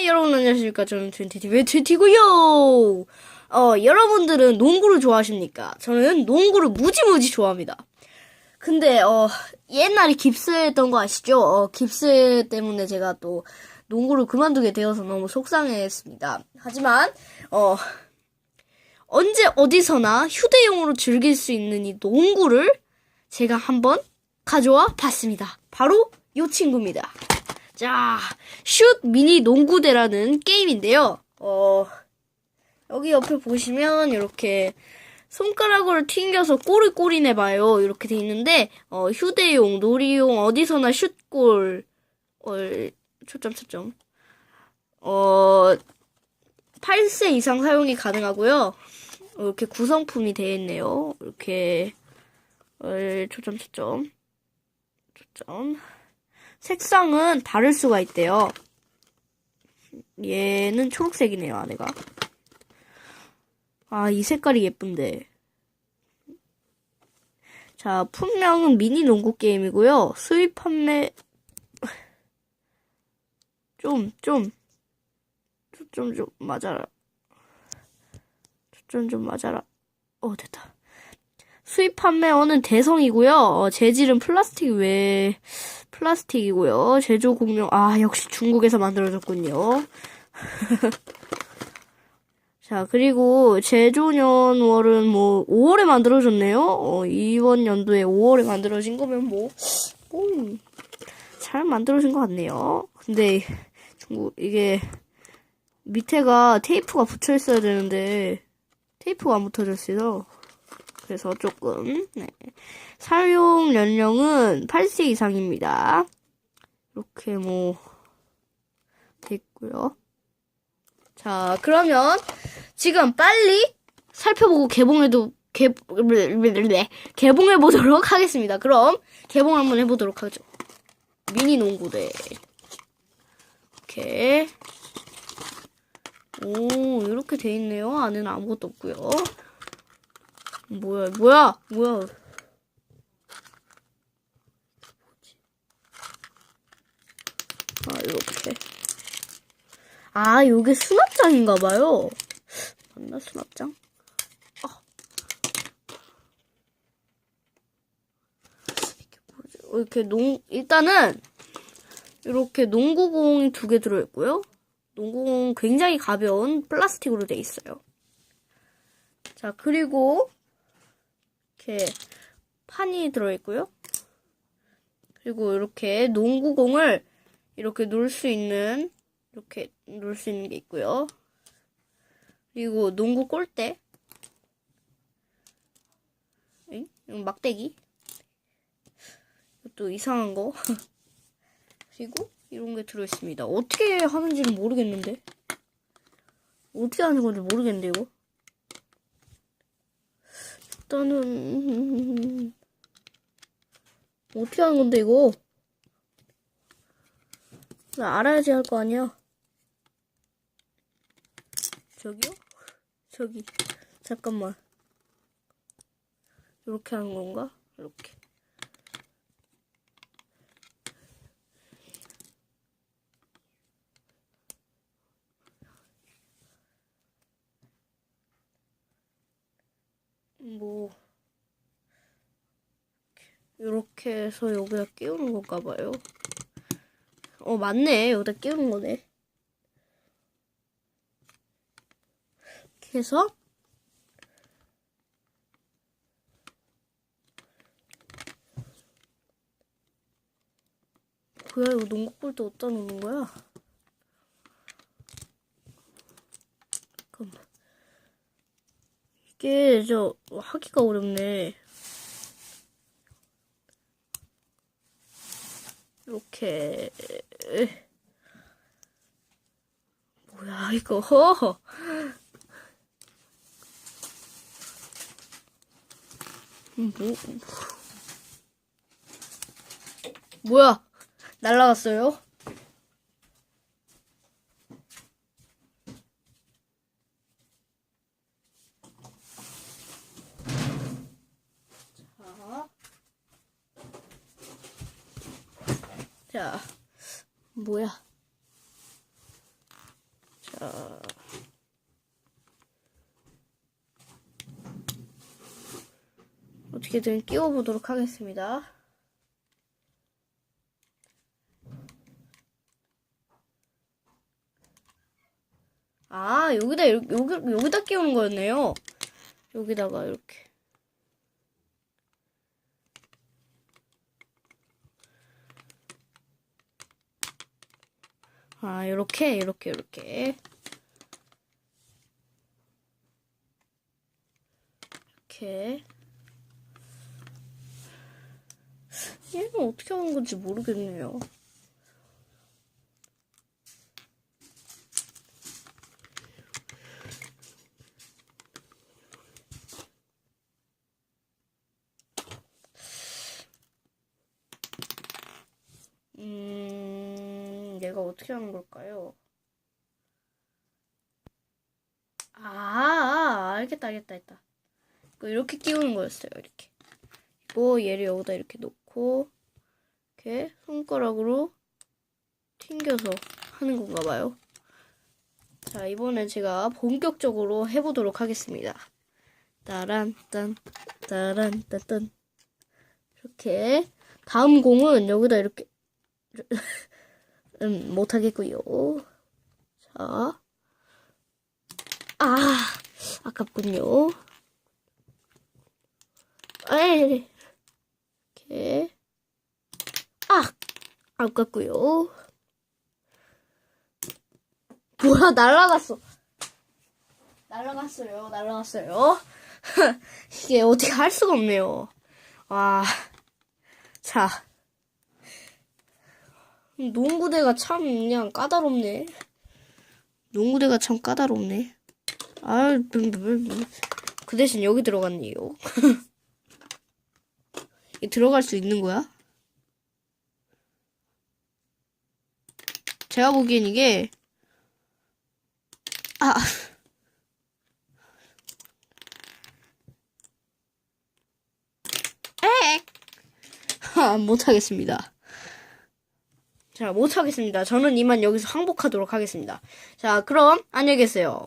네, 여러분 안녕하십니까. 저는 트웬티티의 트웬티고요. 어, 여러분들은 농구를 좋아하십니까? 저는 농구를 무지무지 좋아합니다. 근데 어, 옛날에 깁스했던 거 아시죠? 어, 깁스 때문에 제가 또 농구를 그만두게 되어서 너무 속상했습니다. 하지만 어, 언제 어디서나 휴대용으로 즐길 수 있는 이 농구를 제가 한번 가져와 봤습니다. 바로 이 친구입니다. 자, 슛 미니 농구대라는 게임인데요. 어, 여기 옆에 보시면 이렇게 손가락으로 튕겨서 골을 골이내봐요. 이렇게 돼 있는데, 어, 휴대용, 놀이용, 어디서나 슛골, 어, 초점, 초점. 어, 8세 이상 사용이 가능하고요. 이렇게 구성품이 되어 있네요. 이렇게, 어, 초점, 초점. 초점. 색상은 다를 수가 있대요. 얘는 초록색이네요, 안에가. 아, 이 색깔이 예쁜데. 자, 품명은 미니 농구 게임이고요. 수입 판매, 좀, 좀, 좀, 좀, 맞아라. 좀, 좀 맞아라. 어, 됐다. 수입 판매원은 대성이고요. 어, 재질은 플라스틱 외, 플라스틱이고요. 제조 공룡, 아, 역시 중국에서 만들어졌군요. 자, 그리고 제조년월은 뭐 5월에 만들어졌네요. 어, 이번 연도에 5월에 만들어진 거면 뭐, 뭐, 잘 만들어진 것 같네요. 근데 중국 이게 밑에가 테이프가 붙여 있어야 되는데 테이프가 안 붙어져 있어요. 그래서 조금 네. 사용 연령은 8세 이상입니다. 이렇게 뭐 됐고요. 자, 그러면 지금 빨리 살펴보고 개봉해도 개, 개봉해 보도록 하겠습니다. 그럼 개봉 한번 해보도록 하죠. 미니 농구대. 이렇게. 오, 이렇게 돼 있네요. 안에는 아무것도 없고요. 뭐야, 뭐야, 뭐야. 아, 이렇게. 아, 요게 수납장인가봐요. 맞나, 수납장? 아. 어, 이렇게 농, 일단은, 이렇게 농구공이 두 개 들어있고요. 농구공 굉장히 가벼운 플라스틱으로 돼 있어요. 자, 그리고, 이렇게, 판이 들어있고요. 그리고 이렇게 농구공을 이렇게 놓을 수 있는 이렇게 놓을 수 있는 게 있고요. 그리고 농구 골대. 막대기. 이것도 이상한 거. 그리고 이런 게 들어있습니다. 어떻게 하는지는 모르겠는데. 어떻게 하는 건지 모르겠는데, 이거. 일단은, 어떻게 하는 건데, 이거. 나 알아야지 할 거 아니야. 저기요? 저기. 잠깐만. 이렇게 하는 건가? 이렇게. 뭐. 이렇게 해서 여기다 끼우는 건가 봐요. 어, 맞네. 여기다 끼우는 거네. 이렇게 해서 뭐야 이거 농구볼때 어디다 놓는 거야? 잠깐만 이게 저 하기가 어렵네. 이렇게. 뭐야 이거. 뭐 뭐야? 날라갔어요? 뭐야? 자. 어떻게든 끼워보도록 하겠습니다. 아, 여기다, 여기, 여기다 끼우는 거였네요. 여기다가 이렇게. 아, 이렇게, 이렇게, 이렇게. 이렇게. 얘는 어떻게 하는 건지 모르겠네요. 음, 얘가 어떻게 하는 걸까요? 아, 알겠다, 알겠다, 알겠다. 이거 이렇게 끼우는 거였어요, 이렇게. 뭐 얘를 여기다 이렇게 놓고, 이렇게 손가락으로 튕겨서 하는 건가 봐요. 자, 이번엔 제가 본격적으로 해보도록 하겠습니다. 따란, 딴, 따란, 딴, 딴. 이렇게. 다음 공은 여기다 이렇게 음, 못하겠고요. 자. 아, 아깝군요. 에이, 이렇게. 아, 아깝고요. 뭐야, 날라갔어. 날라갔어요, 날라갔어요. 이게 어떻게 할 수가 없네요. 와. 자. 농구대가 참 그냥 까다롭네. 농구대가 참 까다롭네. 아, 그 대신 여기 들어갔네요. 이 들어갈 수 있는 거야? 제가 보기엔 이게 아 에! 아, 못하겠습니다. 자, 못하겠습니다. 저는 이만 여기서 항복하도록 하겠습니다. 자, 그럼 안녕히 계세요.